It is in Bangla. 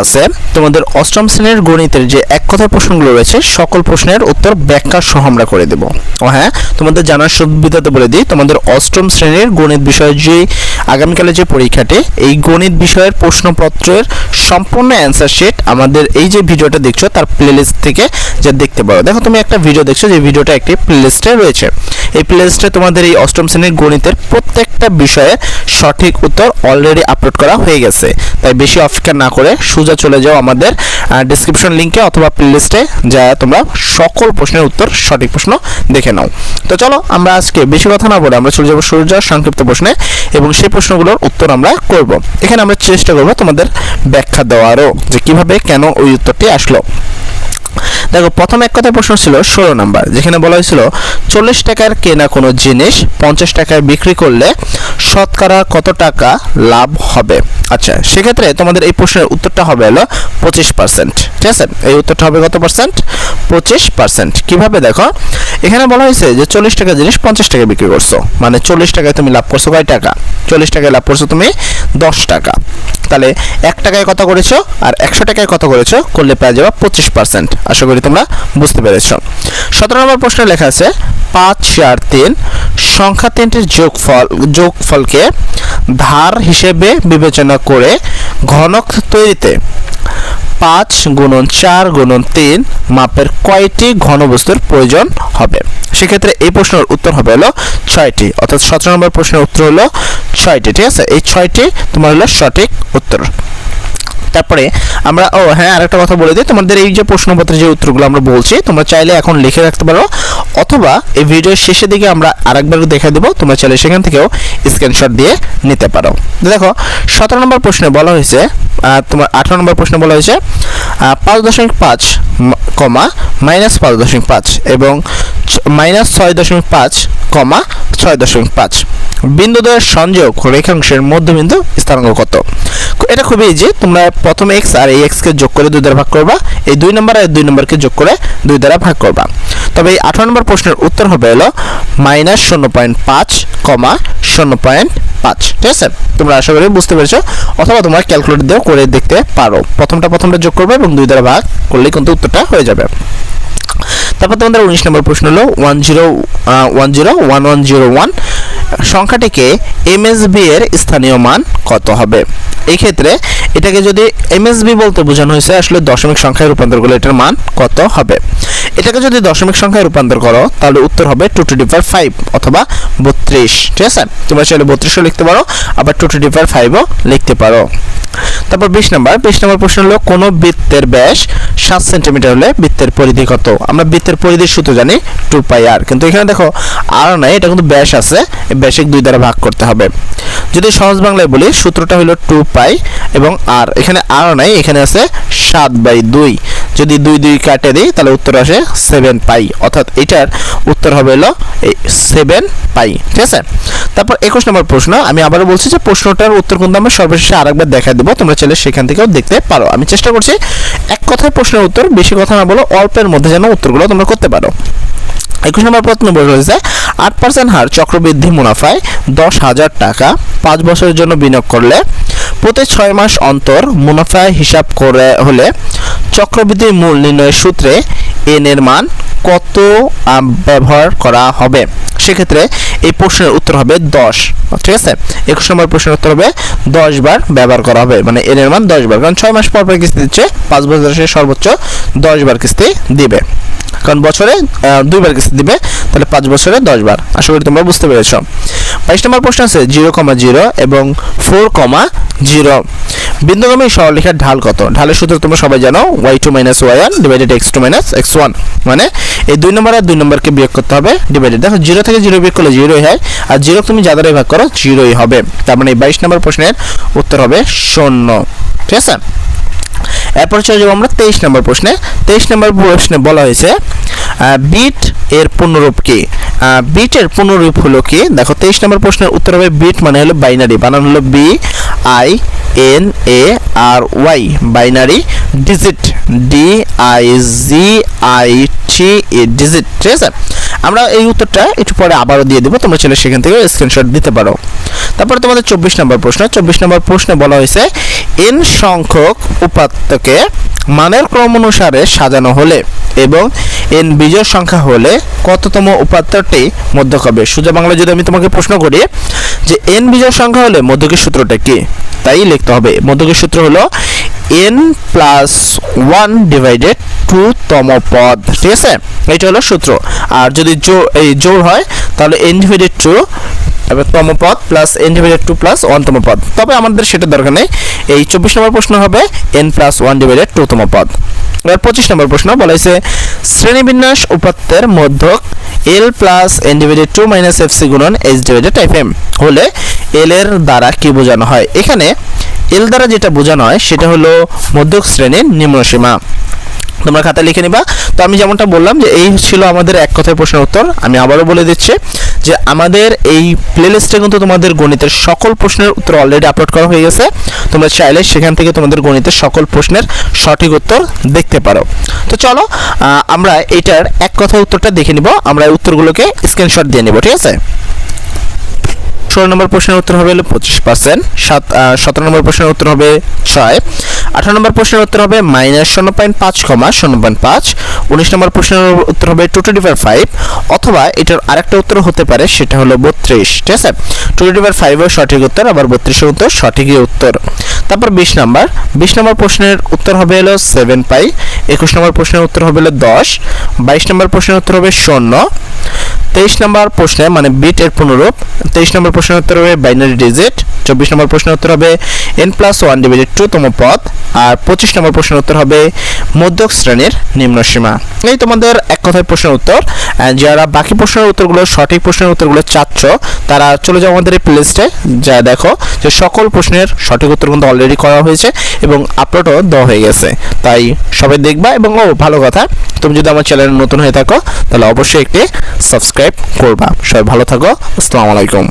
আছে। তোমাদের অষ্টম শ্রেণির গণিতের যে এক কথার প্রশ্নগুলো রয়েছে, সকল প্রশ্নের উত্তর ব্যাখ্যা সহ আমরা করে দেব। ও হ্যাঁ তোমাদের জানার সুবিধাতে বলে দিই, তোমাদের অষ্টম শ্রেণির গণিত বিষয়ের যে আগামীকালে যে পরীক্ষাটি, এই গণিত বিষয়ের প্রশ্নপত্রের সম্পূর্ণ অ্যান্সার শিট আমাদের এই যে ভিডিওটা দেখছ, তার প্লেলিস্ট থেকে যে দেখতে পারো। দেখো, তুমি একটা ভিডিও দেখছ, যে ভিডিওটা একটি প্লেলিস্টে রয়েছে। এই প্লেলিস্টে তোমাদের এই অষ্টম শ্রেণির গণিতের প্রত্যেকটা বিষয়ে সঠিক উত্তর অলরেডি আপলোড করা হয়ে গেছে। তাই বেশি অপেক্ষা না করে সোজা চলে যাও আমাদের ডিসক্রিপশন লিংকে অথবা প্লেলিস্টে যা তোমরা সকল প্রশ্নের উত্তর সঠিক প্রশ্ন দেখে নাও। তো চলো আমরা আজকে বেশি কথা না বলে আমরা চলে যাব সূর্যার সংক্ষিপ্ত প্রশ্নে এবং সেই প্রশ্নগুলোর উত্তর আমরা করব। এখানে আমরা চেষ্টা করব তোমাদের ব্যাখ্যা দেওয়ারও যে কীভাবে কেন ওই উত্তরটি আসলো। দেখো, প্রথম এক কথায় প্রশ্ন ছিল ষোলো নাম্বার, যেখানে বলা হয়েছিল, চল্লিশ টাকার কেনা কোনো জিনিস পঞ্চাশ টাকায় বিক্রি করলে শতকরা কত টাকা লাভ হবে? আচ্ছা সেক্ষেত্রে তোমাদের এই প্রশ্নের উত্তরটা হবে হলো পঁচিশ পার্সেন্ট ঠিক আছে? এই উত্তরটা হবে কত পার্সেন্ট পঁচিশ পার্সেন্ট কীভাবে দেখো? এখানে বলা হয়েছে যে চল্লিশ টাকা জিনিস পঞ্চাশ টাকায় বিক্রি করছ। মানে চল্লিশ টাকায় তুমি লাভ করছ কয় টাকা? চল্লিশ টাকায় লাভ করছ তুমি দশ টাকা। তাহলে এক টাকায় কত করেছ আর একশো টাকায় কত করেছ? করলে পেয়ে যাবে পঁচিশ পার্সেন্ট আশা করি তোমরা বুঝতে পেরেছ। সতেরো নম্বর প্রশ্নে লেখা আছে, পাঁচ, চার, তিন সংখ্যা তিনটির যোগফল, যোগফলকে ধার হিসেবে বিবেচনা করে ঘনক তৈরিতে পাঁচ গুণন চার গুণন তিন মাপের কয়টি ঘনবস্তুর প্রয়োজন হবে? সেক্ষেত্রে এই প্রশ্নের উত্তর হবে হলো ছয়টি। অর্থাৎ সতেরো নম্বর প্রশ্নের উত্তর হলো ছয়টি, ঠিক আছে? এই ছয়টি তোমার হলো সঠিক উত্তর। তারপরে আমরা, ও হ্যাঁ আরেকটা কথা বলে দিই। তোমাদের এই যে প্রশ্নপত্রের যে উত্তরগুলো আমরা বলছি, তোমরা চাইলে এখন লিখে রাখতে পারো। অথবা এই ভিডিওর শেষের দিকে আমরা আরেকবার দেখে দেবো। তোমরা চাইলে সেখান থেকেও স্ক্রিনশট দিয়ে নিতে পারো। দেখো, সতেরো নম্বর প্রশ্নে বলা হয়েছে তোমার আঠারো নম্বর প্রশ্নে বলা হয়েছে পাঁচ দশমিক পাঁচ কমা মাইনাস পাঁচ দশমিক পাঁচ এবং মাইনাস ছয় দশমিক পাঁচ কমা ছয় দশমিক পাঁচ। বিন্দুদ্বয়ের সংযোগ রেখাংশের মধ্যবিন্দু স্থানাঙ্ক কত? এটা খুবই ইজি তোমরা প্রথম এক্স আর এই এক্সকে যোগ করে দুই দ্বারা ভাগ করবা, এই দুই নম্বর আর দুই নম্বরকে যোগ করে দুই দ্বারা ভাগ করবা। তবে এই আঠারো নম্বর প্রশ্নের উত্তর হবে হলো মাইনাস শূন্য পয়েন্ট পাঁচ, কমা শূন্য পয়েন্ট পাঁচ। ঠিক আছে? তোমরা আশা করি বুঝতে পেরেছ, অথবা তোমরা ক্যালকুলেট দিয়েও করে দেখতে পারো। প্রথমটা প্রথমটা যোগ করবে এবং দুই দ্বারা ভাগ করলেই কিন্তু উত্তরটা হয়ে যাবে। তারপর তোমাদের উনিশ নম্বর প্রশ্ন হলো one zero one zero one one zero one সংখ্যাটিকে MSB এর স্থানীয় মান কত হবে? এই ক্ষেত্রে এটাকে যদি এমএসবি বলতে বোঝানো হয়েছে, আসলে দশমিক সংখ্যায় রূপান্তর করলে এটার মান কত হবে? এটাকে যদি দশমিক সংখ্যায় রূপান্তর করো, তাহলে উত্তর হবে টু টু ডিভার ফাইভ অথবা বত্রিশ। ঠিক আছে? তোমরা চাইলে বত্রিশও লিখতে পারো, আবার টু টু ডিভার ফাইভও লিখতে পারো। তারপর বিশ নম্বর বিশ নম্বর প্রশ্ন হলো, কোনো বৃত্তের ব্যাস সাত সেন্টিমিটার হলে বৃত্তের পরিধি কত? আমরা বৃত্তের পরিধির সূত্র জানি টু পাই আর কিন্তু এখানে দেখো আর নাই, এটা কিন্তু ব্যাস আছে, এই ব্যাসিক দুই দ্বারা ভাগ করতে হবে। যদি সহজ বাংলায় বলি, সূত্রটা হলো টু পাই এবং আর এখানে আর নাই, এখানে আছে সাত বাই দুই। যদি দুই দুই কাটে দিই, তাহলে উত্তর আসে সেভেন পাই। অর্থাৎ এটার উত্তর হবে হলো সেভেন পাই। ঠিক আছে? তারপর একুশ নম্বর প্রশ্ন। আমি আবারও বলছি যে প্রশ্নটার উত্তর কিন্তু আমরা সর্বশেষে আরেকবার দেখা দেবো। তোমরা চাইলে সেখান থেকেও দেখতে পারো। আমি চেষ্টা করছি এক কথায় প্রশ্নের উত্তর, বেশি কথা না বলো অল্পের মধ্যে যেন উত্তরগুলো তোমরা করতে পারো। একুশ নম্বর প্রশ্ন রয়েছে আট পার্সেন্ট হার চক্রবৃদ্ধি মুনাফায় দশ হাজার টাকা পাঁচ বছরের জন্য বিনিয়োগ করলে প্রতি ছয় মাস অন্তর মুনাফা হিসাব করে হলে চক্রবৃদ্ধির মূল নির্ণয়ের সূত্রে এন এর মান কত ব্যবহার করা হবে? সেক্ষেত্রে এই প্রশ্নের উত্তর হবে দশ। ঠিক আছে? একুশ নম্বর প্রশ্নের উত্তর হবে দশ বার ব্যবহার করা হবে। মানে এর মান দশ বার। কারণ ছয় মাস পর পর কিস্তি দিচ্ছে, পাঁচ বছর বছরের সর্বোচ্চ দশ বার কিস্তি দিবে। কারণ বছরে দুইবার কিস্তি দিবে, তাহলে পাঁচ বছরে দশ বার। আশা করি তোমরা বুঝতে পেরেছ। বাইশ নম্বর প্রশ্ন আছে, জিরো কমা জিরো এবং ফোর কমা জিরো। বিন্দুগামী সরলরেখার ঢাল কত? ঢালের সূত্র তোমরা সবাই জানো Y two minus Y one divided X two minus X one মানে এই দুই নম্বর আর দুই নম্বরকে বিয়োগ করতে হবে ডিভাইডেড দেখো জিরো থেকে জিরো বিয়োগ করলে জিরোই হয় আর জিরো তুমি যা দ্বারাই ভাগ করো জিরোই হবে। তার মানে এই বাইশ নম্বর প্রশ্নের উত্তর হবে শূন্য। ঠিক আছে? এরপর চলে যাব আমরা তেইশ নম্বর প্রশ্নে। তেইশ নম্বর প্রশ্নে বলা হয়েছে বিট এর পূর্ণরূপ কি? আহ, বিট এর পূর্ণরূপ হলো কি? দেখো তেইশ নম্বর প্রশ্নের উত্তর হবে বিট মানে হলো বাইনারি বানান হলো B I N A R Y binary digit D I G I T A digit ঠিক আছে? আমরা এই উত্তরটা একটু পরে আবারও দিয়ে দেবো, তোমরা চাইলে সেখান থেকে স্ক্রিনশট দিতে পারো। তারপরে তোমাদের চব্বিশ নম্বর প্রশ্ন, চব্বিশ নম্বর প্রশ্নে বলা হয়েছে এন সংখ্যক উপাত্তকে মানের ক্রম অনুসারে সাজানো হলে এবং এন বিজয় সংখ্যা হলে কততম উপাত্তটি মধ্যক হবে? সোজা বাংলা যদি আমি তোমাকে প্রশ্ন করি, যে এন বিজয় সংখ্যা হলে মধ্যকের সূত্রটা কি? তাই লিখতে হবে। মধ্যকের সূত্র হলো N plus one divided two তম পদ, ঠিক আছে? এটা হলো সূত্র। আর যদি এই জোর হয়, তাহলে এন ডিভাইডেড টু তম পদ plus N divided two plus ওয়ানতম পদ। তবে আমাদের সেটা দরকার নেই। এই চব্বিশ নম্বর প্রশ্ন হবে N plus one divided two তম পদ। এবার পঁচিশ নম্বর প্রশ্ন বলা হয়েছে, শ্রেণীবিন্যাস উপাত্তের মধ্যক L plus N divided two minus F C গুণন এইচ ডিভাইডেড এফ এম হলে এল এর দ্বারা কি বোঝানো হয়? এখানে এল দ্বারা যেটা বোঝানো হয়, সেটা হলো মধ্যক শ্রেণির নিম্নসীমা। তোমরা খাতায় লিখে নিবা। তো আমি যেমনটা বললাম যে এই ছিল আমাদের এক কথায় প্রশ্নের উত্তর। আমি আবারও বলে দিচ্ছি যে আমাদের এই প্লেলিস্টে কিন্তু তোমাদের গণিতের সকল প্রশ্নের উত্তর অলরেডি আপলোড করা হয়ে গেছে। তোমরা চাইলে সেখান থেকে তোমাদের গণিতের সকল প্রশ্নের সঠিক উত্তর দেখতে পারো। তো চলো আমরা এটার এক কথায় উত্তরটা দেখে নিব। আমরা উত্তরগুলোকে স্ক্রিনশট দিয়ে নিব, ঠিক আছে? ষোলো নম্বর প্রশ্নের উত্তর হবে হলো পঁচিশ পার্সেন্ট, সাত সতেরো নম্বর প্রশ্নের উত্তর হবে ছয়, আঠারো নম্বর প্রশ্নের উত্তর হবে মাইনাস শূন্য পয়েন্ট পাঁচ কমা শূন্য পয়েন্ট পাঁচ, উনিশ নম্বর প্রশ্নের উত্তর হবে টু টোয়েন্টি ফাইভ, অথবা এটার আরেকটা উত্তর হতে পারে, সেটা হলো বত্রিশ, ঠিক আছে? টু টোয়েন্টি ফাইভের সঠিক উত্তর, আবার বত্রিশের উত্তর সঠিকই উত্তর। তারপর বিশ নম্বর বিশ নম্বর প্রশ্নের উত্তর হবে হলো সেভেন পাই একুশ নম্বর প্রশ্নের উত্তর হবে হলো দশ, বাইশ নম্বর প্রশ্নের উত্তর হবে শূন্য তেইশ নম্বর প্রশ্নে মানে বিট এর পুনরূপ, তেইশ নম্বর প্রশ্নের উত্তর হবে বাইনারি ডিজিট চব্বিশ নম্বর প্রশ্নের উত্তর হবে N plus one divided two তম পদ, আর পঁচিশ নম্বর প্রশ্নের উত্তর হবে মধ্যক শ্রেণির নিম্নসীমা এই তোমাদের এক কথায় প্রশ্নের উত্তর। যারা বাকি প্রশ্নের উত্তরগুলো, সঠিক প্রশ্নের উত্তরগুলো চাচ্ছ, তারা চলে যাও আমাদের এই প্লেলিস্টে যা দেখো যে সকল প্রশ্নের সঠিক উত্তর কিন্তু অলরেডি করা হয়েছে এবং আপলোডও দেওয়া হয়ে গেছে। তাই সবাই দেখবা এবং ও, ভালো কথা। তুমি যদি আমার চ্যানেলে নতুন হয়ে থাকো, তাহলে অবশ্যই একটি সাবস্ক্রাইব করবা। সবাই ভালো থাকো। আসসালামু আলাইকুম।